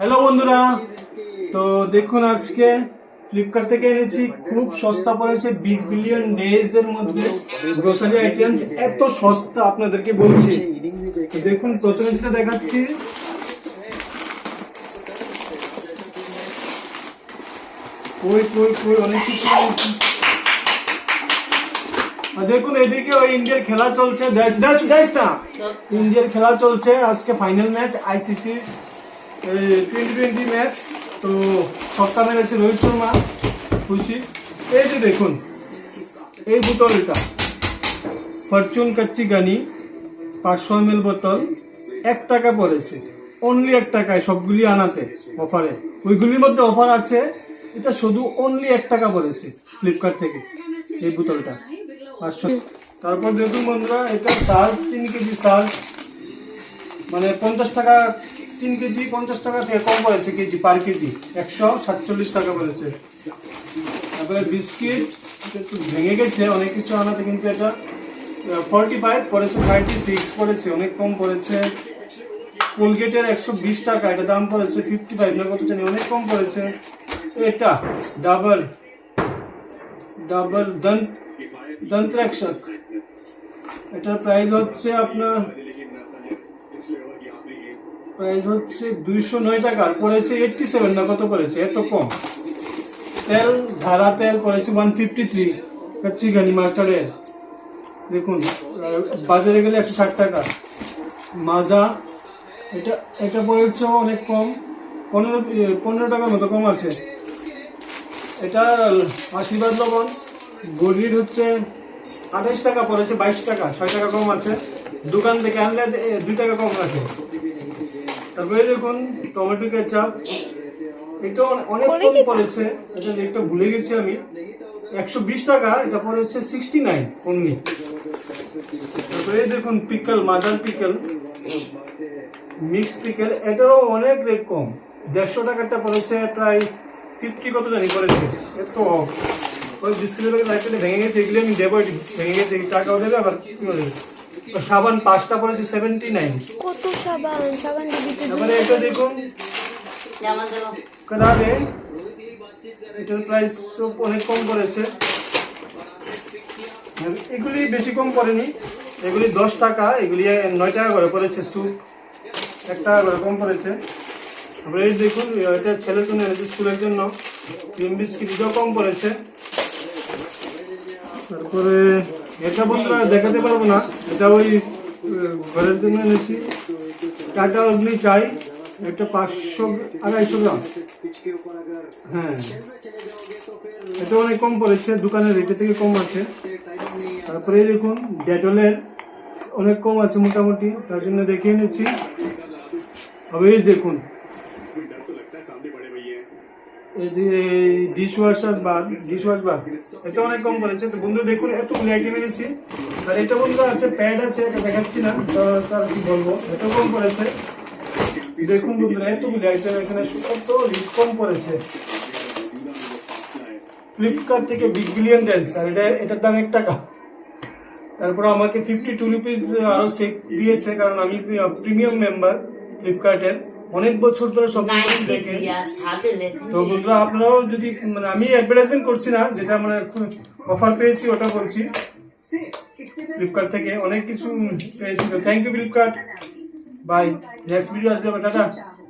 Hello বন্ধুরা। তো দেখুন আজকে ফ্লিপকার্ট থেকে এনেছি। খুব সস্তা পড়েছে। বিগ বিলিয়ন ডেজ এর মধ্যে গ্রোসারি আইটেমস এত সস্তা আপনাদেরকে বলছি। দেখুন প্রথমে যেটা দেখাচ্ছি। কই কই কই অনেক কিছু দেখুন এদিকে ওই ইন্ডিয়ার খেলা চলছে। দেশ দেশ দেশ না। ইন্ডিয়ার খেলা চলছে। আজকে final match ICC twenty twenty match, তো সস্তা মেরেছে রোহিত শর্মা, খুশি। এই যে দেখুন, এই বোতলটা, ফরচুন কাচ্চি গানি, পাঁচশো এম বোতল, এক টাকা পড়েছে। অনলি এক টাকায় সবগুলি আনাতে অফারে ওইগুলির মধ্যে অফার আছে, এটা শুধু অনলি এক টাকা পড়েছে ফ্লিপকার্ট থেকে, এই বোতলটা। পাঁচশো। তারপর দেখুন বন্ধুরা, এটা সার তিন কেজি সার মানে পঞ্চাশ টাকা তিন কেজি পঞ্চাশ টাকা থেকে কম পড়েছে কেজি, পার কেজি। একশো সাতচল্লিশ টাকা পড়েছে তারপরে বিস্কিট একটু ভেঙে গেছে, অনেক কিছু আনাতে কিন্তু এটা ফর্টি ফাইভ পড়েছে থার্টি সিক্স পড়েছে, অনেক কম পড়েছে। কোলগেটের একশো বিশ টাকা, এটা দাম পড়েছে ফিফটি ফাইভ না কত জানি, অনেক কম পড়েছে। এটা ডাবল ডাবল দন্ত, দন্ত্রাক্ষক। এটার প্রাইস হচ্ছে আপনার প্রাইস হচ্ছে দুইশো নয় টাকা আর পড়েছে এইটটি সেভেন না কত পড়েছে এত কম। তেল, ধারা তেল পড়েছে ওয়ান ফিফটি থ্রি কাচ্চি গানি মাস্টারের। দেখুন বাজারে গেলে একশো ষাট টাকা। মাজা, এটা এটা পড়েছে অনেক কম। পনেরো পনেরো টাকার মতো কম আছে। এটা আশীর্বাদ লবণ। গরির হচ্ছে আঠাশ টাকা পড়েছে, বাইশ টাকা, ছয় টাকা কম আছে। দোকান থেকে আনলে দুই টাকা কম আছে। তারপরে দেখুন টমেটো কেচাপ এটা অনেক কম পড়েছে। এটা একটা ভুলে গেছি আমি। একশো বিশ টাকা এটা পড়েছে সিক্সটি নাইন অনলি তারপরে দেখুন pickle mother pickle mix pickle এটারও অনেক রেট কম। দেড়শো টাকারটা পড়েছে প্রায় ফিফটি কত জানি পড়েছে। এত। ওই প্যাকেট লাইটটা ভেঙে গেছে এগুলি আমি দেবো এটি ভেঙে গেছে টাকাও দেবে আবার কি দেবে? সাবান পাঁচটা পড়েছে সেভেন্টি নাইন কত সাবান? সাবান দিতে তারপরে এটা দেখুন। করাবে। এটার প্রাইস অনেক কম পড়েছে। এগুলি বেশি কম পড়েনি। এগুলি দশ টাকা এগুলি নয় টাকা করে স্যুপ এক টাকা করে কম তারপরে এই দেখুন এটা ছেলের জন্য এনেছে স্কুলের জন্য। ক্রিম বিস্কিট কম পড়েছে। তারপরে এটা বন্ধুরা দেখাতে পারব না। এটা ওই ঘরের জন্য এনেছি। টাটা অগ্নি চাই। একটা পাঁচশো, আড়াইশো গ্রাম। হ্যাঁ। এটা অনেক কম পড়েছে, দোকানের রেটে থেকে কম আছে। তারপরে দেখুন, ডেটলের অনেক কম আছে মোটামুটি। তার জন্য দেখে এনেছি। তবে দেখুন। এই যে dish washer bar dish wash bar এটা অনেক কম পড়েছে তো বন্ধু, দেখুন আর এটা আছে প্যাড আছে, এটা দেখাচ্ছি না। বলব কম পড়েছে দেখুন এখানে কম ফ্লিপকার্ট থেকে বিগ বিলিয়ন ডেজ আর এটা, এটার দাম এক টাকা। তারপর আমাকে ফিফটি টু রুপিস আরও চেক দিয়েছে, কারণ আমি প্রিমিয়াম মেম্বার ফ্লিপকার্টের অনেক বছর ধরে সব তো বন্ধুরা আপনারাও যদি মানে আমি অ্যাডভার্টাইজমেন্ট করছি না যেটা মানে অফার পেয়েছি ওটা বলছি। ফ্লিপকার্ট থেকে অনেক কিছু পেয়েছি। তো thank you Flipkart bye next video আসবে টাটা।